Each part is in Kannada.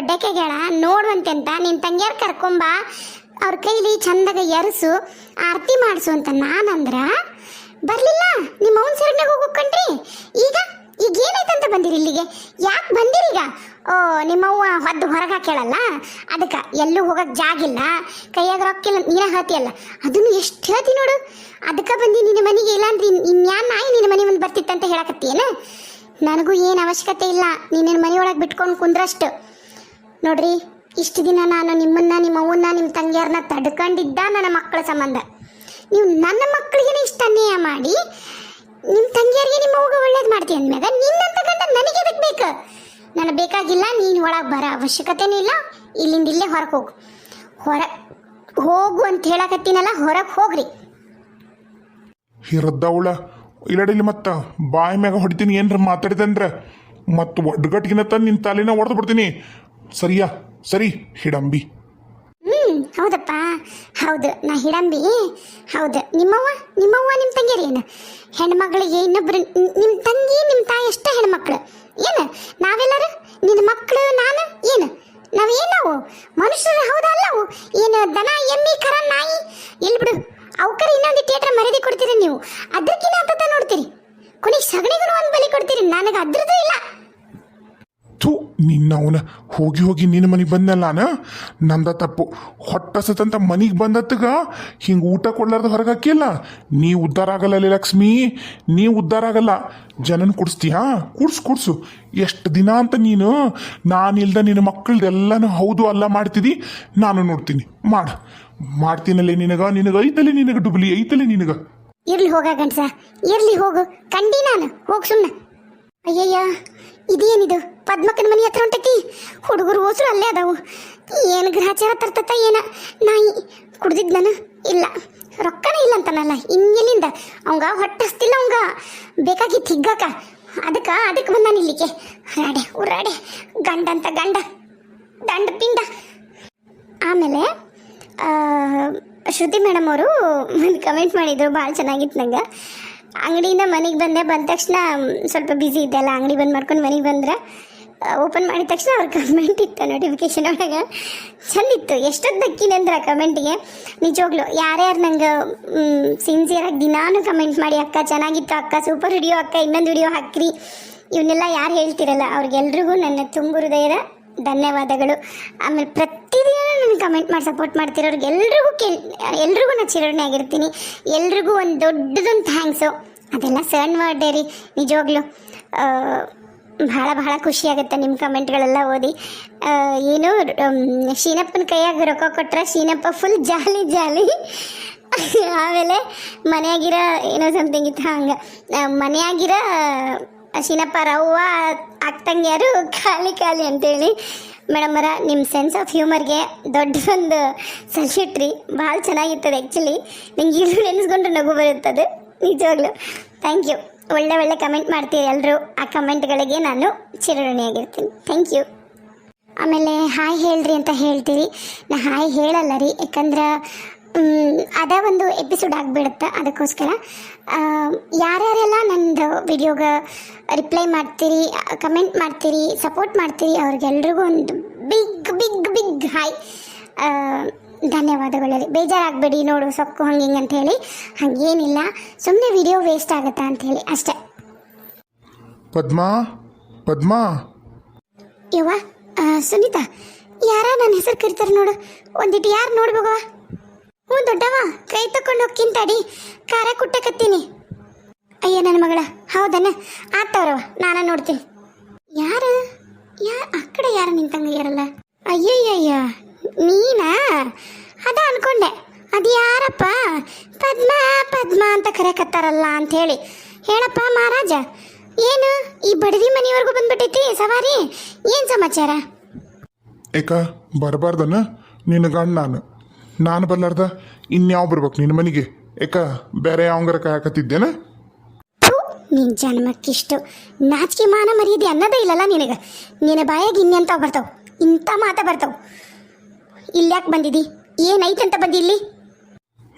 ದೊಡ್ಡಕ್ಕೆಗಳ ನೋಡುವಂತೆ ಅಂತ ನಿನ್ನ ತಂಗಿಯರ್ ಕರ್ಕೊಂಬ, ಅವ್ರ ಕೈಲಿ ಚಂದಾಗ ಎರಸು, ಆರತಿ ಮಾಡಿಸು ಅಂತ ನಾನಂದ್ರ ಬರಲಿಲ್ಲ. ನಿಮ್ಮ ಅವನ ಸರಗ್ನಾಗ ಹೋಗ್ಕಂಡ್ರಿ ಈಗ ಈಗ ಏನಾಯ್ತಂತ ಬಂದಿರಿ ಇಲ್ಲಿಗೆ? ಯಾಕೆ ಬಂದಿರಿ ಈಗ? ಓ ನಿಮ್ಮವ್ವ ಹೊದ್ದು ಹೊರಗೆ ಹಾಕ್ಯಾಳಲ್ಲ? ಅದಕ್ಕೆ ಎಲ್ಲೂ ಹೋಗಕ್ಕೆ ಜಾಗಿಲ್ಲ ಕೈಯಾಗ ರೊಕ್ಕಿಲ್ಲ ನೀನ ಹಾತಿಯಲ್ಲ ಅದನ್ನು ಎಷ್ಟು ಹೇಳ್ತಿ ನೋಡು. ಅದಕ್ಕೆ ಬಂದು ನಿನ್ನ ಮನೆಗೆ ಇಲ್ಲ ಅಂದ್ರೆ ಇನ್ಯಾನ್ ನಾಯಿ ನಿನ್ನ ಮನೆ ಮುಂದೆ ಬರ್ತಿತ್ತಂತ ಹೇಳಕತ್ತೀಯನ ನನಗೂ ಏನು ಅವಶ್ಯಕತೆ ಇಲ್ಲ. ನಿನ್ನ ಮನೆಯೊಳಗೆ ಬಿಟ್ಕೊಂಡು ಕುಂದ್ರಷ್ಟು. ನೋಡ್ರಿ, ಇಷ್ಟು ದಿನ ನಾನು ನಿಮ್ಮನ್ನ, ನಿಮ್ಮ ಅವ್ವನ್ನ, ನಿಮ್ಮ ತಂಗಿಯರನ್ನ ತಡ್ಕೊಂಡಿದ್ದ ನನ್ನ ಮಕ್ಕಳ ಸಂಬಂಧ. ನೀವು ನನ್ನ ಮಕ್ಕಳಿಗೆ ಇಷ್ಟ ಅನ್ಯಾಯ ಮಾಡಿ ನಿಮ್ಮ ತಂಗಿಯರಿಗೆ ನಿಮ್ಮ ಅವ್ಗ ಒಳ್ಳೇದು ಮಾಡ್ತೀನಿ ಅಂದ್ಮ್ಯಾಗ ನಿನ್ನಂತ ಗಂಡ ನನಗೆ ಎದಕ್ಕೆ ಬೇಕು? ನನಗೆ ಬೇಕಾಗಿಲ್ಲ, ನೀನು ಒಳಗೆ ಬರೋ ಅವಶ್ಯಕತೆನೂ ಇಲ್ಲ, ಇಲ್ಲಿಂದ ಇಲ್ಲೇ ಹೊರಗೆ ಹೋಗು. ಹೊರ ಹೋಗು ಅಂತ ಹೇಳಕತ್ತೀನಲ್ಲ, ಹೊರಗೆ ಹೋಗ್ರಿ. ಹಿರದ್ದವಳ ಇಲ್ಲಡಿಲಿ ಮತ್ತೆ ಬಾಯಿ ಮ್ಯಾಗ ಹೊಡಿತೀನಿ ಏನ್ರ ಮಾತಾಡಿದಂದ್ರ ಮತ್ತು ಒಡ್ಗಟ್ಟಿಗಿನ ತಂದು ನಿನ್ನ ತಲೆನ ಹೊಡೆದು ಬಿಡ್ತೀನಿ. ಸರಿಯಾ? ಸರಿ, ಹಿಡಂಬಿ. ಹ್ಮ್, ಹೌದಪ್ಪ. ಹೌದು, ನಾ ಹಿಡಂಬಿ. ಹೌದು, ನಿಮ್ಮವ್ವ? ನಿಮ್ಮವ್ವ ನಿಮ್ಮ ತಂಗಿಯರು ಏನು? ಹೆಣ್ಮಗಳಿಗೆ ಇನ್ನೊಬ್ರು ನಿಮ್ಮ ತಂಗಿ ನಿಮ್ಮ ತಾಯಿ ಅಷ್ಟೇ ಹೆಣ್ಮಕ್ಳು. ಏನು? ನಾವೆಲ್ಲರೂ? ನಿನ್ನ ಮಕ್ಕಳು, ನಾನು? ಏನು? ನಾವೇನವು? ನಾವು ಮನುಷ್ಯರು ಹೌದಾ ಅಲ್ಲವು ಏನು ದನ, ಎಮ್ಮಿ, ಕರ, ನಾಯಿ? ಎಲ್ಲಿ ಬಿಡು, ಅವಕರ ಇನ್ನೊಂದು ಥಿಯೇಟರ್ ಮರದಿ ಕೊಡ್ತೀರಿ ನೀವು. ಅದಕ್ಕಿಂತ ಅಂತ ನೋಡ್ತೀರಿ. ಕೊನೆಗೆ ಸಗಣಿಗೂ ಒಂದು ಬಲಿ ಕೊಡ್ತೀರಿ. ನನಗೆ ಅದ್ರದ್ದು ಇಲ್ಲ. ನಿನ್ನ ಅವನ ಹೋಗಿ ಹೋಗಿ ನಿನ್ನ ಮನೆಗೆ ಬಂದಲ್ಲ ನಂದ ತಪ್ಪು. ಹೊಟ್ಟಸತಂತ ಮನೆಗೆ ಬಂದತ್ತಗ? ಹಿಂಗೆ ಊಟ ಕೊಡ್ಲಾರ್ದ ಹೊರಗೆ ಹಾಕಿಲ್ಲ ನೀ ಉದ್ಧಾರ ಆಗಲ್ಲ ಲಕ್ಷ್ಮಿ. ನೀ ಉದ್ಧಾರ ಆಗಲ್ಲ. ಜನನ ಕುಡಿಸ್ತೀಯಾ? ಕುಡ್ಸು ಕುಡ್ಸು. ಎಷ್ಟು ದಿನ ಅಂತ ನೀನು? ನಾನಿಲ್ದ ನಿನ್ನ ಮಕ್ಕಳದೆಲ್ಲನೂ ಹೌದು ಅಲ್ಲ ಮಾಡ್ತಿದ್ದಿ ನಾನು ನೋಡ್ತೀನಿ. ಮಾಡು. ಮಾಡ್ತೀನಲ್ಲೇ ನಿನಗ? ನಿನಗ ಐತಲೆ ನಿನಗ ಡುಬ್ಲಿ? ಐತಲೇ ನಿನಗ? ಇರ್ಲಿ ಹೋಗ ಗಂಡ್ಸ. ಇರ್ಲಿ ಹೋಗು. ಕಂಡಿ ನಾನು. ಹೋಗ್ ಸುಮ್ಮನೆ ಅಯ್ಯಯ್ಯ. ಇದೇನಿದು? ಪದ್ಮಕ್ಕನ ಮನೆ ಹತ್ರ ಹೊಂಟೈತಿ ಹುಡುಗರು ಓಸರು ಅಲ್ಲೇ ಅದಾವು. ಏನು ಗ್ರಹಚಾರ ತರ್ತತ ಏನ? ನಾಯಿ ಕುಡ್ದಿದ್ ನಾನು ಇಲ್ಲ. ರೊಕ್ಕನೇ ಇಲ್ಲ ಅಂತಾನಲ್ಲ ಇನ್ನೆಲ್ಲಿಂದ ಅವಂಗ ಹೊಟ್ಟೆ ಅವಂಗ. ಬೇಕಾಗಿತ್ತು ಹಿಗ್ಗಾಕ. ಅದಕ್ಕೆ ಅದಕ್ಕೆ ಬಂದಾನ ಇಲ್ಲಿಗೆ. ರಾಡೆ ಉರಾಡೆ. ಗಂಡ ಅಂತ ಗಂಡ. ದಂಡ ಪಿಂಡ. ಆಮೇಲೆ ಶ್ರುತಿ ಮೇಡಮ್ ಅವರು ಒಂದು ಕಮೆಂಟ್ ಮಾಡಿದ್ರು. ಭಾಳ ಚೆನ್ನಾಗಿತ್ತು ನಂಗೆ. ಅಂಗಡಿಯಿಂದ ಮನೆಗೆ ಬಂದೆ. ಬಂದ ತಕ್ಷಣ, ಸ್ವಲ್ಪ ಬ್ಯುಸಿ ಇದ್ದೆ ಅಲ್ಲ. ಅಂಗಡಿ ಬಂದ್ ಮಾಡ್ಕೊಂಡು ಮನೆಗೆ ಬಂದ್ರೆ. ಓಪನ್ ಮಾಡಿದ ತಕ್ಷಣ ಅವ್ರ ಕಮೆಂಟ್ ಇತ್ತು ನೋಟಿಫಿಕೇಶನ್ ಒಳಗೆ. ಚಂದಿತ್ತು. ಎಷ್ಟೊತ್ತು ದಕ್ಕಿನ ಅಂದ್ರೆ ಕಮೆಂಟಿಗೆ ನಿಜವಾಗ್ಲು, ಯಾರ್ಯಾರು ನಂಗೆ ಸಿನ್ಸಿಯರಾಗಿ ದಿನಾನು ಕಮೆಂಟ್ ಮಾಡಿ, ಅಕ್ಕ, ಚೆನ್ನಾಗಿತ್ತು ಅಕ್ಕ ಸೂಪರ್ ವಿಡಿಯೋ ಅಕ್ಕ, ಇನ್ನೊಂದು ವಿಡಿಯೋ ಹಾಕ್ರಿ. ಇವನ್ನೆಲ್ಲ ಯಾರು ಹೇಳ್ತಿರಲ್ಲ, ಅವ್ರಿಗೆಲ್ರಿಗೂ ನನ್ನ ತುಂಬು ಹೃದಯದ ಧನ್ಯವಾದಗಳು. ಆಮೇಲೆ ಪ್ರತಿದಿನ ನನಗೆ ಕಮೆಂಟ್ ಮಾಡಿ ಸಪೋರ್ಟ್ ಮಾಡ್ತಿರೋರಿಗೆ ಎಲ್ರಿಗೂ ಕೆಲ್ ಎಲ್ರಿಗೂ ನಾನು ಚಿರಣೆ ಆಗಿರ್ತೀನಿ. ಎಲ್ರಿಗೂ ಒಂದು ದೊಡ್ಡದೊಂದು ಥ್ಯಾಂಕ್ಸು ಅದೆಲ್ಲ ಸಣ್ಣ ವರ್ಡೇ ರೀ. ನಿಜವಾಗ್ಲೂ ಭಾಳ ಭಾಳ ಖುಷಿ ಆಗುತ್ತೆ ನಿಮ್ಮ ಕಮೆಂಟ್ಗಳೆಲ್ಲ ಓದಿ. ಏನು ಶೀನಪ್ಪನ ಕೈಯಾಗ ರೊಕ್ಕ ಕೊಟ್ಟರೆ ಶೀನಪ್ಪ ಫುಲ್ ಜಾಲಿ ಜಾಲಿ. ಆಮೇಲೆ ಮನೆಯಾಗಿರೋ ಏನೋ ಸಮಥಿಂಗ್ ಇತ್ತು ಹಂಗೆ. ಮನೆಯಾಗಿರೋ ಶೀನಪ್ಪ ರವ್ವ ಅಕ್ಕಂಗ್ಯಾರು ಖಾಲಿ ಖಾಲಿ ಅಂತೇಳಿ. ಮೇಡಮರ ನಿಮ್ಮ ಸೆನ್ಸ್ ಆಫ್ ಹ್ಯೂಮರ್ಗೆ ಒಂದು ಸಲ್ಯೂಟ್ ರೀ. ಭಾಳ ಚೆನ್ನಾಗಿರ್ತದೆ ಆ್ಯಕ್ಚುಲಿ ನಂಗೆ ಈಗಲೂ ನೆನೆಸ್ಕೊಂಡ್ರೆ ನಗು ಬರುತ್ತದೆ. ನಿಜವಾಗ್ಲೂ. ಥ್ಯಾಂಕ್ ಯು ಒಳ್ಳೆ ಒಳ್ಳೆ ಕಮೆಂಟ್ ಮಾಡ್ತೀರಿ ಎಲ್ಲರೂ ಆ ಕಮೆಂಟ್ಗಳಿಗೆ ನಾನು ಚಿರಋಣಿಯಾಗಿರ್ತೀನಿ. ಥ್ಯಾಂಕ್ ಯು ಆಮೇಲೆ ಹಾಯ್ ಹೇಳ್ರಿ ಅಂತ ಹೇಳ್ತೀರಿ. ನಾ ಹಾಯ್ ಹೇಳಲ್ಲ ರೀ. ಯಾಕಂದ್ರೆ ಅದ ಒಂದು ಎಪಿಸೋಡ್ ಆಗಿಬಿಡುತ್ತೆ ಅದಕ್ಕೋಸ್ಕರ. ಯಾರ್ಯಾರೆಲ್ಲ ನಂದು ವಿಡಿಯೋಗೆ ರಿಪ್ಲೈ ಮಾಡ್ತೀರಿ ಕಮೆಂಟ್ ಮಾಡ್ತೀರಿ ಸಪೋರ್ಟ್ ಮಾಡ್ತೀರಿ ಅವ್ರಿಗೆಲ್ರಿಗೂ ಒಂದು ಬಿಗ್ ಬಿಗ್ ಬಿಗ್ ಹಾಯ್. ಧನ್ಯವಾದಗಳು. ರೀ ಬೇಜಾರಾಗಬೇಡಿ ನೋಡು ಸೊಕ್ಕು ಹಂಗೆ ಹಿಂಗೆ ಅಂತ ಹೇಳಿ. ಹಾಗೇನಿಲ್ಲ ಸುಮ್ಮನೆ ವಿಡಿಯೋ ವೇಸ್ಟ್ ಆಗುತ್ತಾ ಅಂತ ಹೇಳಿ ಅಷ್ಟೇ. ಪದ್ಮಾ ಪದ್ಮಾ. ಯವ್ವ ಆ, ಸುನೀತಾ ಯಾರ ನನ್ನ ಹೆಸರು ಕರಿತಾರೆ ನೋಡು. ಒಂದಿಟ್ಟು ಯಾರು ನೋಡ್ಬೋಗವ ಹ್ಞೂ ದೊಡ್ಡವ ಕೈ ತಕೊಂಡು ಹೋಗ್ಕಿಂತಾಡಿ ಖಾರ ಕುಟ್ಟಕತ್ತೀನಿ ಅಯ್ಯ ನನ್ನ ಮಗಳ ಹೌದನ? ಆತವ್ರವ ನಾನ ನೋಡ್ತೀನಿ. ಯಾರು? ಯಾ ಆ ಕಡೆ ಯಾರು ನಿಂತಂಗ ಯಾರಲ್ಲ? ಅಯ್ಯಯ್ಯಯ್ಯ. ನೀನಾ? ಅದ ಅನ್ಕೊಂಡೆ. ಅದು ಯಾರಪ್ಪ? ಪದ್ಮ ಪದ್ಮ ಅಂತ ಕರೆಕತ್ತಾರಲ್ಲ ಅಂತ ಹೇಳಿ ಹೇಳಪ್ಪ ಮಹಾರಾಜ ಏನು? ಈ ಬಡದಿ ಮನೆಯವರೆಗೂ ಬಂದ್ಬಿಟ್ಟೈತಿ ಸವಾರಿ? ಏನ್ ಸಮಾಚಾರ? ಏಕ ಬರಬಾರ್ದನ? ನಿನ್ನ ಗಂಡ ನಾನು. ನಾನು ಬರ್ಲಾರ್ದ? ಇನ್ಯಾವ ಬರ್ಬೇಕು ನಿನ್ನ ಮನೆಗೆ? ಏಕ ಬೇರೆ ಯಾವಂಗಾರ ಕಾಯಕತ್ತಿದ್ದೇನ? ನಿನ್ನ ನಿನ್ ಜನ್ಮಕ್ಕಿಷ್ಟು ನಾಚಿಕೆ ಮಾನ ಮರ್ಯಾದೆ ಅನ್ನೋದೇ ಇಲ್ಲಲ್ಲ ನಿನಗೆ. ನಿನ್ನ ಬಾಯಾಗ ಇನ್ನೆಂತ ಬರ್ತಾವ? ಇಂಥ ಮಾತ ಬರ್ತಾವ. ಇಲ್ಯಾಕೆ ಬಂದಿದ್ದಿ ಏನೈತೆ ಅಂತ ಬಂದಿ ಇಲ್ಲಿ?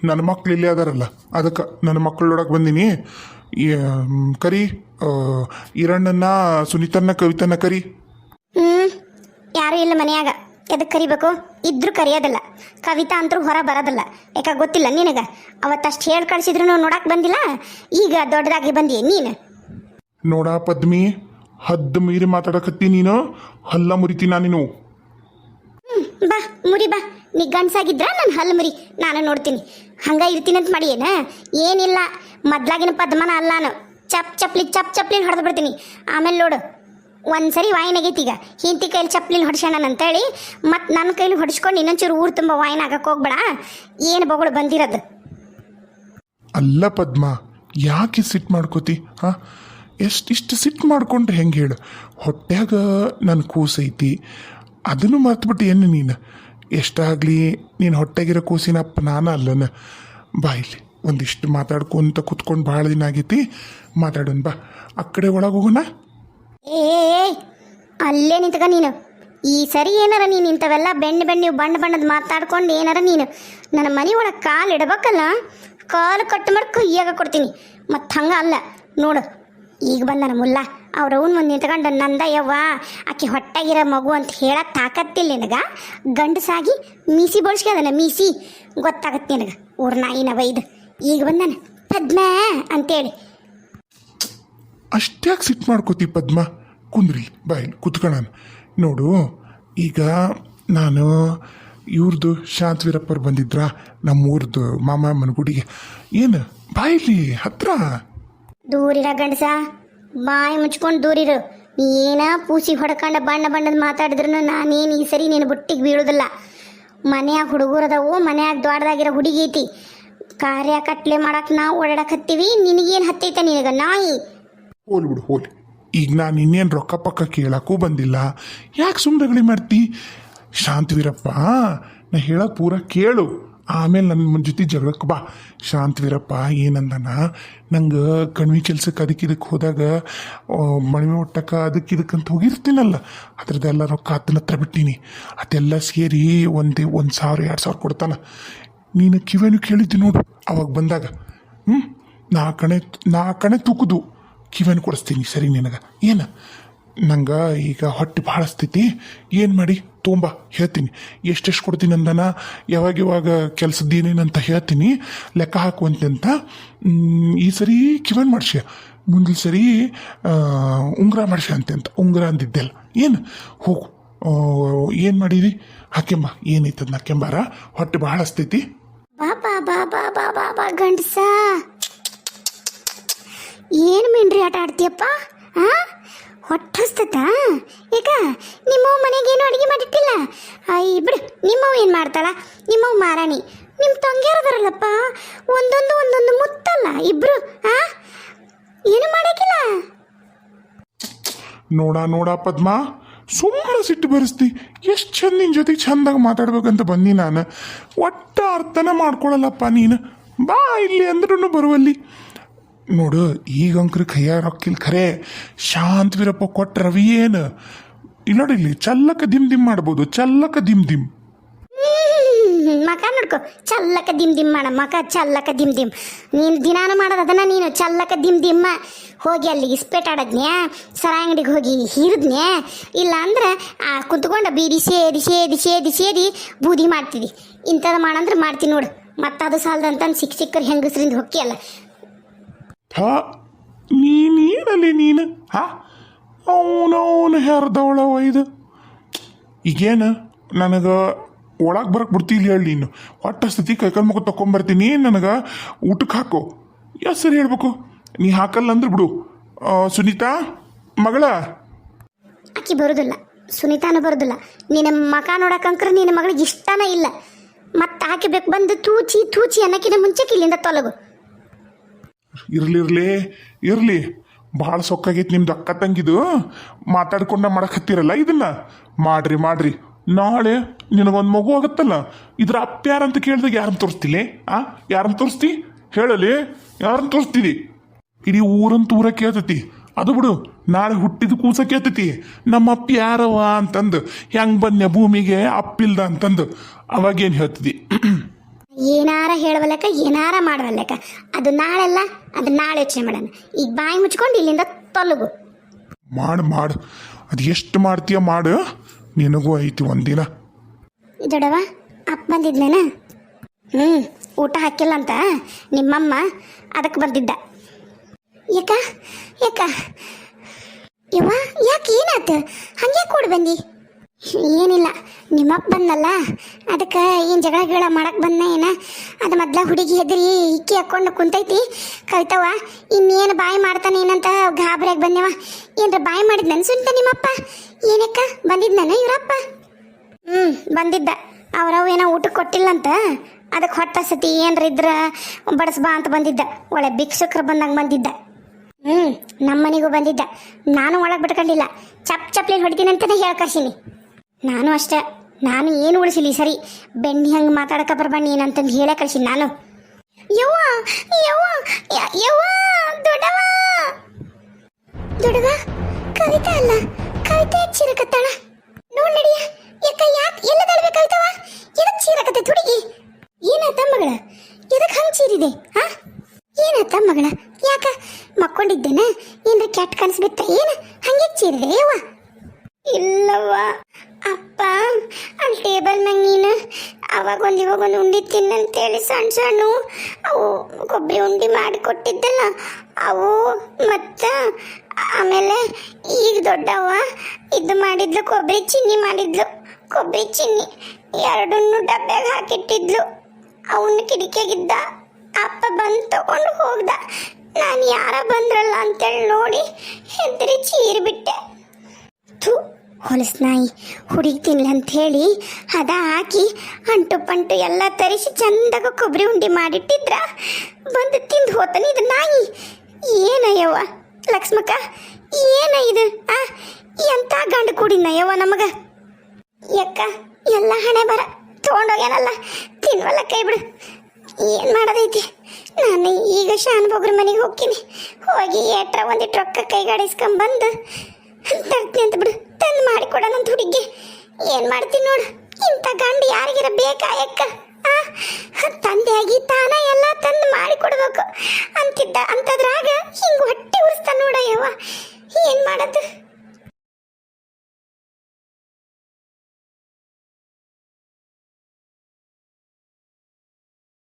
ನನ್ನ ಮಕ್ಳು ಇಲ್ಲೇ ಅದಾರಲ್ಲ ಅದಕ್ಕೆ ನನ್ನ ಮಕ್ಕಳೊಳಗೆ ಬಂದೀನಿ. ಕರಿ ಇರಣ್ಣನ ಈರಣ್ಣನ ಸುನೀತನ್ನ ಕವಿತನ್ನ ಕರಿ. ಹ್ಞೂ ಯಾರು ಇಲ್ಲ ಮನೆಯಾಗ. ಎದಕ್ಕೆ ಕರಿಬೇಕು? ಇದ್ರು ಕರೆಯೋದಿಲ್ಲ. ಕವಿತಾ ಅಂತರೂ ಹೊರ ಬರೋದಿಲ್ಲ. ಯಾಕೆ ಗೊತ್ತಿಲ್ಲ ನಿನಗ? ಅವತ್ತಷ್ಟು ಹೇಳಿ ಕಳಿಸಿದ್ರು ನೋಡಕ್ಕೆ ಬಂದಿಲ್ಲ? ಈಗ ದೊಡ್ಡದಾಗಿ ಬಂದಿ ನೀನು? ನೋಡ ಪದ್ಮಿ ಹದ್ದು ಮೀರಿ ಮಾತಾಡಕತ್ತಿ ನೀನು ಹಲ್ಲ ಮುರಿತೀನ ನೀನು? ಬಾ ಮುರಿ ಬಾ. ನೀ ಗಂಡ್ಸಾಗಿದ್ರ ನಾನು ಹಲ್ಲು ಮುರಿ ನಾನು ನೋಡ್ತೀನಿ. ಹಂಗ ಇರ್ತೀನಂತ ಮಾಡಿ ಏನ? ಏನಿಲ್ಲ. ಮೊದ್ಲಾಗಿನ ಪದ್ಮನ ಅಲ್ಲ ನಾನು ಚಪ್ ಚಪ್ಲಿ, ಚಪ್ ಚಪ್ಲಿನ ಹೊಡೆದು ಬಿಡ್ತೀನಿ. ಆಮೇಲೆ ನೋಡು, ಒಂದ್ಸರಿ ವಾಯಿನ ಆಗೈತಿ ಈಗ. ಹಿಂತಿ ಕೈಲಿ ಚಪ್ಲಿನ ಹೊಡ್ಸೋಣ ಅಂತೇಳಿ ಮತ್ತು ನನ್ನ ಕೈಲಿ ಹೊಡ್ಸ್ಕೊಂಡು ಇನ್ನೊಂಚೂರು ಊರು ತುಂಬ ವಾಯಿನ ಆಗಕ್ಕೆ ಹೋಗ್ಬೇಡ. ಏನು ಬಗಳು ಬಂದಿರೋದು? ಅಲ್ಲ ಪದ್ಮ, ಯಾಕೆ ಸಿಟ್ಟು ಮಾಡ್ಕೋತಿ, ಹಾ? ಎಷ್ಟಿಷ್ಟು ಸಿಟ್ಟು ಮಾಡ್ಕೊಂಡ್ರೆ ಹೆಂಗೆ ಹೇಳು? ಹೊಟ್ಯಾಗ ನನ್ನ ಕೂಸೈತಿ. ಅದನ್ನು ಮರ್ತ್ಬಿಟ್ಟು ಏನು ನೀನು? ಎಷ್ಟಾಗಲಿ ನೀನು ಹೊಟ್ಟೆಗಿರೋ ಕೂಸಿನಪ್ಪ ನಾನು ಅಲ್ಲನ? ಬಾ ಇಲ್ಲಿ, ಒಂದಿಷ್ಟು ಮಾತಾಡ್ಕೊಂತ ಕುತ್ಕೊಂಡು ಭಾಳ ದಿನ ಆಗೈತಿ. ಮಾತಾಡೋಣ ಬಾ. ಆ ಕಡೆ ಒಳಗೆ ಹೋಗೋಣ? ಏ ಅಲ್ಲೇ ನಿಂತಕ ನೀನು. ಈ ಸರಿ ಏನಾರ ನೀನು ಇಂಥವೆಲ್ಲ ಬೆಣ್ಣೆ ಬೆಣ್ಣೆ ಬಣ್ಣ ಬಣ್ಣದ ಮಾತಾಡ್ಕೊಂಡು ಏನಾರ ನೀನು. ನನ್ನ ಮನೆ ಒಳಗೆ ಕಾಲು ಇಡಬೇಕಲ್ಲ? ಕಾಲು ಕಟ್ಟು ಮಾಡಿ ಕೈಯಾಗ ಕೊಡ್ತೀನಿ. ಮತ್ತು ಹಂಗ ಅಲ್ಲ. ನೋಡು, ಈಗ ಬಂದನ ಮುಲ್ಲ. ಅವ್ರ ಅವ್ನು ಮುಂದೆ ನಿಂತ್ಕೊಂಡು ನಂದ ಯವ್ವ ಆಕೆ ಹೊಟ್ಟೆಗಿರೋ ಮಗು ಅಂತ ಹೇಳಕ್ ತಾಕತ್ತಿಲ್ಲ ನಿನಗ. ಗಂಡಸಾಗಿ ಮೀಸಿ ಬಳಸ್ಕ್ಯದನ ಮೀಸಿ. ಗೊತ್ತಾಗತ್ತೆ ನಿನಗ. ಊರ್ ನಾಯಿನ ಬೈದು ಈಗ ಬಂದನ. ಪದ್ಮ ಅಂತೇಳಿ. ಅಷ್ಟ್ಯಾಕ್ ಸಿಟ್ ಮಾಡ್ಕೋತಿ ಪದ್ಮ. ಕುಂದ್ರಿ ಬಾಯ್ ಕುತ್ಕೊಳ್ಳೋಣ ನೋಡು ಈಗ ನಾನು ಇವ್ರದ್ದು ಶಾಂತವೀರಪ್ಪರು ಬಂದಿದ್ರ ನಮ್ಮೂರ್ದು ಮಾಮ ಮನಗುಡಿಗೆ. ಏನು ಬಾಯಿಲಿ ಹತ್ರ? ದೂರಿರ ಗಂಡಸ. ಬಾಯಿ ಮುಚ್ಕೊಂಡು ದೂರಿರು ನೀ ಏನ ಪೂಸಿ ಹೊಡ್ಕೊಂಡ ಬಣ್ಣ ಬಣ್ಣದ ಮಾತಾಡಿದ್ರು ನಾನೇನು ಈ ಸರಿ ನೀನು ಬುಟ್ಟಿಗೆ ಬೀಳುದಿಲ್ಲ. ಮನ್ಯಾಗ ಹುಡುಗರದವು ಮನ್ಯಾಗ ದೊಡ್ಡದಾಗಿರೋ ಹುಡುಗಿ ಐತಿ. ಕಾರ್ಯ ಕಟ್ಲೆ ಮಾಡಕ್ ನಾವು ಓಡಾಡಕ್ ಹತ್ತೀವಿ ನಿನಗೇನು ಹತ್ತೈತ ನಿನಗ? ನಾಯಿ. ಹೋಲ್ ಬಿಡು, ಹೋಲ್. ಈಗ ನಾನು ಇನ್ನೇನು ರೊಕ್ಕ ಪಕ್ಕ ಕೇಳಕ್ಕೂ ಬಂದಿಲ್ಲ. ಯಾಕೆ ಸುಮ್ಮನೆ ಮಾಡ್ತಿ? ಶಾಂತವೀರಪ್ಪ, ನಾ ಹೇಳೋಕೆ ಪೂರ ಕೇಳು. ಆಮೇಲೆ ನನ್ನ ಜೊತೆ ಜಗಳಕ್ಕೆ ಬಾ. ಶಾಂತವೀರಪ್ಪ ಏನಂದನ ನಂಗೆ ಕಣ್ವಿ ಕೆಲ್ಸಕ್ಕೆ ಅದಕ್ಕೆ ಇದಕ್ಕೆ ಹೋದಾಗ ಮಣಿಮೆ ಒಟ್ಟಕ್ಕೆ ಅದಕ್ಕೆ ಇದಕ್ಕಂತ ಹೋಗಿರ್ತೀನಲ್ಲ, ಅದ್ರದ್ದೆಲ್ಲ ರೊಕ್ಕ ಆತನ ಹತ್ರ ಬಿಟ್ಟೀನಿ. ಅದೆಲ್ಲ ಸೇರಿ ಒಂದೇ ಒಂದು ಸಾವಿರ, ಎರಡು ಸಾವಿರ ಕೊಡ್ತಾನ. ನೀನು ಕಿವೇನು ಕೇಳಿದ್ದಿ ನೋಡು ಅವಾಗ ಬಂದಾಗ. ಹ್ಞೂ ನಾ ಕಣೆ ನಾ ಕಣೆ ತೂಕುದು. ಕಿವೇನು ಕೊಡಿಸ್ತೀನಿ ಸರಿ ನಿನಗೆ. ಏನು? ನಂಗೆ ಈಗ ಹೊಟ್ಟೆ ಭಾಳ ಸ್ಥಿತಿ ಏನು ಮಾಡಿ? ತುಂಬ, ಹೇಳ್ತೀನಿ. ಎಷ್ಟೆಷ್ಟು ಕೊಡ್ತೀನಿ ಅಂದನ? ಯಾವಾಗ ಯಾವಾಗ ಕೆಲಸದ್ದೇನೇನಂತ ಹೇಳ್ತೀನಿ. ಲೆಕ್ಕ ಹಾಕುವಂತೆ ಅಂತ. ಈ ಸರಿ ಕಿವನ್ ಮಾಡ್ಸ್ಯ? ಮುಂದಿನ ಸರಿ ಉಂಗುರ ಮಾಡ್ಸ್ಯ ಅಂತೆ ಅಂತ. ಉಂಗುರ ಅಂದಿದ್ದೆಲ್ಲ. ಏನು? ಹೋಗು. ಏನು ಮಾಡಿರಿ? ಹಾಕೆಂಬ ಏನೈತದ ನಾಕೆಂಬಾರ ಹೊಟ್ಟೆ ಭಾಳ ಸ್ಥಿತಿ ಬಾ ಬಾ ಬಾ ಬಾ, ಗಂಡಸ. ಏನು ಮಿಂಡ್ರಿ ಆಟ ಆಡ್ತೀಯಪ್ಪ? ಆ? ಹೊಟ್ಟಸ್ತತ? ಈಗ ನಿಮ್ಮವ್ ಮನೆಗೆ ಏನು ಅಡುಗೆ ಮಾಡಿಟ್ಟಿಲ್ಲ? ಅಯ್ಯ ಬಿಡು ನಿಮ್ಮವ್ ಏನು ಮಾಡ್ತಾಳ? ನಿಮ್ಮವ್ ಮಾರಾಣಿ. ನಿಮ್ಮ ತಂಗಿಯರದಾರಲ್ಲಪ್ಪ? ಒಂದೊಂದು ಒಂದೊಂದು ಮುತ್ತಲ್ಲ, ಇಬ್ರು, ಆ? ಏನು ಮಾಡಕ್ಕಿಲ್ಲ? ನೋಡ ನೋಡ, ಪದ್ಮ. ಸುಮ್ಮನೆ ಸಿಟ್ಟು ಬರೆಸ್ತಿ. ಎಷ್ಟು ಚಂದ ನಿನ್ನ ಜೊತೆ ಚಂದಾಗ ಮಾತಾಡ್ಬೇಕಂತ ಬಂದಿ ನಾನು. ಒಟ್ಟ ಅರ್ಥನ ಮಾಡ್ಕೊಳ್ಳಲ್ಲಪ್ಪ ನೀನು. ಬಾ ಇಲ್ಲಿ ಅಂದ್ರೂ ಬರುವಲ್ಲಿ. ನೋಡು, ಈಗ ಅಂಕ್ರ ಕೈಯಾಗ ರೊಕ್ಕಿಲ್ ಖರೆ. ಶಾಂತವೀರಪ್ಪ, ಕೊಟ್ಟ ರವಿ ಏನು? ಇಲ್ಲಿ ನೋಡಿ ಇಲ್ಲಿ, ಚಲ್ಲಕ ದಿಮ್ ದಿಮ್ ಮಾಡ್ಬೋದು, ಚಲ್ಲಕ ದಿಮ್ ದಿಮ್. ಮಕ ನೋಡ್ಕೊ. ಚಲ್ಲಕ ದಿಮ್ ದಿಮ್ ಮಾಡ, ಮಕ ಚಲ್ಲಕ ದಿಮ್ ದಿಮ್. ನೀನು ದಿನಾನ ಮಾಡೋದು ಅದನ್ನ ನೀನು, ಚಲ್ಲಕ ದಿಮ್ ದಿಮ್ಮ ಹೋಗಿ ಅಲ್ಲಿ ಇಸ್ಪೇಟ್ ಆಡದ್ನ್ಯಾ? ಸರ ಅಂಗಡಿಗೆ ಹೋಗಿ ಹೀರಿದ್ನ್ಯಾ? ಇಲ್ಲ ಅಂದ್ರೆ, ಆ, ಕುಂತ್ಕೊಂಡು ಬೀದಿ ಸೇದಿ ಸೇದಿ ಸೇದಿ ಸೇದಿ ಬೂದಿ ಮಾಡ್ತಿದಿ. ಇಂಥದ್ದು ಮಾಡಂದ್ರೆ ಮಾಡ್ತೀನಿ ನೋಡು. ಮತ್ತದು ಸಾಲದಂತ ಸಿಕ್ಕ ಹೆಂಗಸರಿಂದ ಹೆಂಗಸ್ರಿಂದ ಹೊಕ್ಕಿಯಲ್ಲ. ಥಾ ನೀನೇನಲ್ಲಿ ನೀನು? ಹಾ? ಅವನವನು ಹೆರ್ದವಳವ ಇದು ಈಗೇನು? ನನಗೆ ಒಳಗೆ ಬರಕ್ಕೆ ಬಿಡ್ತಿಲ್ಲ ಹೇಳಿ ನೀನು. ಒಟ್ಟು ಸ್ಥಿತಿ ಕೈಕಾಲು ಮುಖ ತೊಗೊಂಬರ್ತೀನಿ ನನಗೆ ಊಟಕ್ಕೆ ಹಾಕು. ಹೆಸರು ಹೇಳ್ಬೇಕು. ನೀ ಹಾಕಲ್ಲ ಅಂದ್ರೆ ಬಿಡು. ಸುನೀತಾ? ಮಗಳ? ಅಕ್ಕಿ ಬರೋದಿಲ್ಲ. ಸುನೀತಾನು ಬರೋದಿಲ್ಲ. ನಿನ್ನ ಮಕ ನೋಡಕ್ಕಂಕ್ರೆ ನಿನ್ನ ಮಗಳಿಗೆ ಇಷ್ಟನೇ ಇಲ್ಲ. ಮತ್ತೆ ಹಾಕಿಬೇಕು ಬೇಕು ಬಂದು ತೂಚಿ ತೂಚಿ ಅನ್ನಕ್ಕಿಂತ ಮುಂಚೆ ಇಲ್ಲಿಂದ ತೊಲಗು. ಇರ್ಲಿರ್ಲಿ ಇರ್ಲಿ ಭಾಳ ಸೊಕ್ಕಾಗೈತಿ ನಿಮ್ದು ಅಕ್ಕ ತಂಗಿದು. ಮಾತಾಡ್ಕೊಂಡ ಮಾಡಕತ್ತೀರಲ್ಲ ಇದನ್ನ? ಮಾಡ್ರಿ ಮಾಡ್ರಿ. ನಾಳೆ ನಿನಗೊಂದು ಮಗು ಆಗುತ್ತಲ್ಲ. ಇದ್ರ ಅಪ್ಪ ಯಾರಂತ ಕೇಳಿದಾಗ ಯಾರನ್ನ ತೋರಿಸ್ತಿಲಿ? ಆ? ಯಾರನ್ನ ತೋರಿಸ್ತಿ? ಹೇಳಲಿ. ಯಾರನ್ನ ತೋರಿಸ್ತೀರಿ ಇಡೀ ಊರಂತ ಊರ ಕೇಳ್ತತಿ. ಅದು ಬಿಡು, ನಾಳೆ ಹುಟ್ಟಿದ ಕೂಸ ಕೇಳ್ತತಿ. ನಮ್ಮ ಅಪ್ಪ ಯಾರವ ಅಂತಂದು. ಹೆಂಗ್ ಬಂದ್ಯ ಭೂಮಿಗೆ ಅಪ್ಪಿಲ್ದ ಅಂತಂದು. ಅವಾಗೇನು ಹೇಳ್ತಿದಿ? ಏನಾರ ಹೇಳವಲ್ಲಕ ಏನಾರ ಮಾಡವಲ್ಲಕ ಅದು ನಾಳೆಲ್ಲ ಅದು ನಾಳೆ ಯೋಚನೆ ಮಾಡೋಣ. ಈಗ ಬಾಯಿ ಮುಚ್ಕೊಂಡು ಇಲ್ಲಿಂದ ತೊಲಗು. ಮಾಡು ಮಾಡು. ಅದು ಎಷ್ಟು ಮಾಡ್ತೀಯ ಮಾಡು? ನಿನಗೂ ಐತಿ ಒಂದಿನ. ದೊಡವ ಅಪ್ಪ ಬಂದಿದ್ನೇನ ಹ್ಞೂ ಊಟ ಹಾಕಿಲ್ಲ ಅಂತ ನಿಮ್ಮಮ್ಮ ಅದಕ್ಕೆ ಬಂದಿದ್ದ. ಯಾಕ ಯಾಕ ಯವ್ವ ಯಾಕೆ ಏನಾತ? ಹಂಗೆ ಕೂಡ ಬಂದಿ? ಏನಿಲ್ಲ. ನಿಮ್ಮಪ್ಪ ಬಂದಲ್ಲ? ಅದಕ್ಕೆ ಏನು ಜಗಳ ಗಿಳ ಮಾಡಕ್ಕೆ ಬಂದ ಏನ? ಅದು ಮೊದ್ಲ ಹುಡುಗಿ ಹೆದರಿ ಇಕ್ಕಿ ಹಾಕ್ಕೊಂಡು ಕುಂತೈತಿ. ಕವಿತವ ಇನ್ನೇನು ಬಾಯಿ ಮಾಡ್ತಾನೆ ಏನಂತ ಗಾಬರಿಯಾಗಿ ಬಂದೆವ. ಏನ್ರ ಬಾಯಿ ಮಾಡಿದ್ ನನ್ಸುಂಟ ನಿಮ್ಮಪ್ಪ? ಏನಕ್ಕ? ಬಂದಿದ್ನ ಇವರಪ್ಪ? ಹ್ಞೂ ಬಂದಿದ್ದ. ಅವ್ರವ್ ಏನೋ ಊಟಕ್ಕೆ ಕೊಟ್ಟಿಲ್ಲಂತ. ಅದಕ್ಕೆ ಹೊಟ್ಟ ಸತಿ ಏನ್ರ ಇದ್ರ ಬಡಿಸ್ಬಾ ಅಂತ ಬಂದಿದ್ದ. ಒಳ್ಳೆ ಭಿಕ್ಷುಕ್ರು ಬಂದಂಗೆ ಬಂದಿದ್ದ. ಹ್ಞೂ ನಮ್ಮ ಮನೆಗೂ ಬಂದಿದ್ದ. ನಾನು ಒಳಗೆ ಬಿಟ್ಕೊಂಡಿಲ್ಲ. ಚಪ್ ಚಪ್ಲಿ ಹೊಡಿತೀನಿ ಅಂತಾನೆ ಹೇಳಿ ಕರ್ಸೀನಿ ನಾನು ಅಷ್ಟೇ. ನಾನು ಏನು ಉಳಿಸಿಲಿ? ಸರಿ, ಬೆಣ್ಣಿ ಹಂಗೆ ಮಾತಾಡಕ ಬರ್ಬಣ್ಣಿ ಏನಂತಂದು ಹೇಳೇ ಕಳ್ಸೀನಿ ನಾನು. ಯವ್ವ ಯವ್ವ ಯವ್ವ ದೊಡ್ಡವ ದೊಡ್ಡವ ಕವಿತಾ ಅಲ್ಲ, ಕವಿತೆ ಚಿರಕತ್ತಾಳ ನೋಡ್ ನಡಿಯ ಯಾಕ ಯಾಕ ಎಲ್ಲ ತಳ್ಬೇಕಾಯ್ತವ ಎದಕ್ ಚೀರಕತ್ತೆ ಹುಡುಗಿ ಏನಾತ ಮಗಳ ಎದಕ್ ಹಂಗ್ ಚೀರಿದೆ ಹಾ ಏನಾತ ಮಗಳ ಯಾಕ ಮಕ್ಕೊಂಡಿದ್ದೇನ ಏನ್ರ ಕೆಟ್ಟ ಕನಸು ಬಿತ್ತ ಏನ ಹಂಗೆ ಚೀರಿದೆ ಯವ್ವ ಇಲ್ಲವ್ವ ಅಪ್ಪ ಅಲ್ಲಿ ಟೇಬಲ್ ಮ್ಯಾಗ ನೀನು ಅವಾಗ ಒಂದು ಇವಾಗ ಒಂದು ಉಂಡಿ ಸಣ್ಣ ಅವು ಕೊಬ್ಬರಿ ಉಂಡಿ ಮಾಡಿ ಕೊಟ್ಟಿದ್ದಲ್ಲ ಅವು ಮತ್ತು ಆಮೇಲೆ ಈಗ ದೊಡ್ಡವ ಇದು ಮಾಡಿದ್ಲು, ಕೊಬ್ಬರಿ ಚಿನ್ನಿ ಮಾಡಿದ್ಲು. ಕೊಬ್ಬರಿ ಚಿನ್ನಿ ಎರಡನ್ನು ಡಬ್ಬ್ಯಾಗ ಹಾಕಿಟ್ಟಿದ್ಲು. ಅವನ್ನ ಕಿಡಿಕೆಗಿದ್ದ ಅಪ್ಪ ಬಂದು ತಗೊಂಡು ಹೋಗ್ದ. ನಾನು ಯಾರ ಬಂದ್ರಲ್ಲ ಅಂತೇಳಿ ನೋಡಿ ಹೆದರಿ ಚೀರ್ಬಿಟ್ಟೆ ಥು. ಹೊಲಸ್ ನಾಯಿ ಹುಡುಗಿ ತಿನ್ಲಿ ಅಂತ ಹೇಳಿ ಹದ ಹಾಕಿ ಅಂಟು ಪಂಟು ಎಲ್ಲ ತರಿಸಿ ಚಂದಾಗ ಕೊಬ್ಬರಿ ಉಂಡಿ ಮಾಡಿಟ್ಟಿದ್ರ ಬಂದು ತಿಂದು ಹೋತಾನೆ ಇದು ನಾಯಿ. ಏನಯ್ಯವ್ವ ಲಕ್ಷ್ಮಕ್ಕ? ಏನ ಇದು, ಆ? ಎಂತ ಗಂಡು ಕೂಡಿನಯ್ಯವ್ವ ನಮಗ? ಯಕ್ಕ, ಎಲ್ಲ ಹಣೆ ಬರ, ತೊಗೊಂಡೋಗ್ಯಾನಲ್ಲ, ತಿನ್ವಲ್ಲ ಕೈ ಬಿಡು. ಏನು ಮಾಡೋದೈತಿ? ನಾನು ಈಗ ಶಾನ್ ಬೊಗ್ರ ಮನೆಗೆ ಹೋಗ್ತೀನಿ. ಹೋಗಿ ಏಟ್ರ ಒಂದಿಟ್ಟು ರೊಕ್ಕ ಕೈಗಾಡಿಸ್ಕೊಂಬಂದು ತರ್ತೀನಿ ಅಂತ ಬಿಡು. ತಂದು ಮಾಡಿಕೊಡ ಅಂತ ಹುಡುಗಿ. ಏನು ಮಾಡ್ತೀನಿ ನೋಡು. ಇಂಥ ಗಂಡು ಯಾರಿಗಿರ ಬೇಕಾ ಯಕ್ಕ ತಂದೆ ಆಗಿ ತಾನ ಎಲ್ಲ ತಂದು ಮಾಡಿಕೊಡ್ಬೇಕು ಅಂತಿದ್ದ ಅಂತದ್ರಾಗ ಹಿಂಗೆ ಹೊಟ್ಟೆ ಉರಿಸ್ತಾನ ನೋಡಯ್ಯವ ಏನು ಮಾಡೋದು?